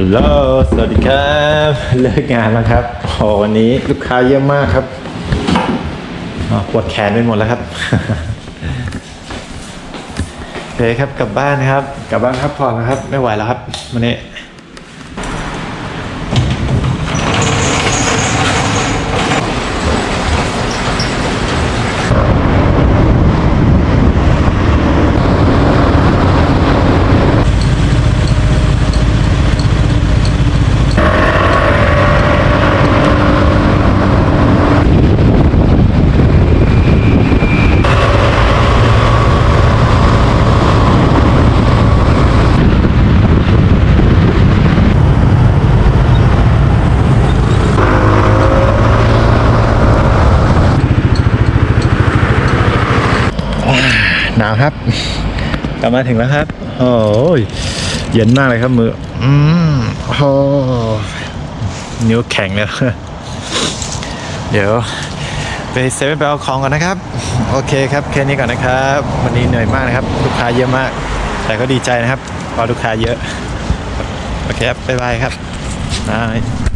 ฮัลโหล สวัสดีครับ เลิกงานแล้วครับโอ้วันนี้ลูกค้าเยอะมากครับอ๋อปวดแขนไปหมดแล้วครับโอเคครับกลับบ้านครับ กลับบ้านพักผ่อนนะครับ ไม่ไหวแล้วครับวันนี้ หนาวครับ กลับมาถึงแล้วครับ โอ้ยเย็นมากเลยครับมือ อืมโอ้นิ้วแข็งแล้วเดี๋ยวไปเซเว่นไปเอาของก่อนนะครับ โอเคครับแค่นี้ก่อนนะครับ วันนี้เหนื่อยมากนะครับ ลูกค้าเยอะมาก แต่ก็ดีใจนะครับเพอลูกค้าเยอะ โอเคครับ บ๊ายบายครับบาย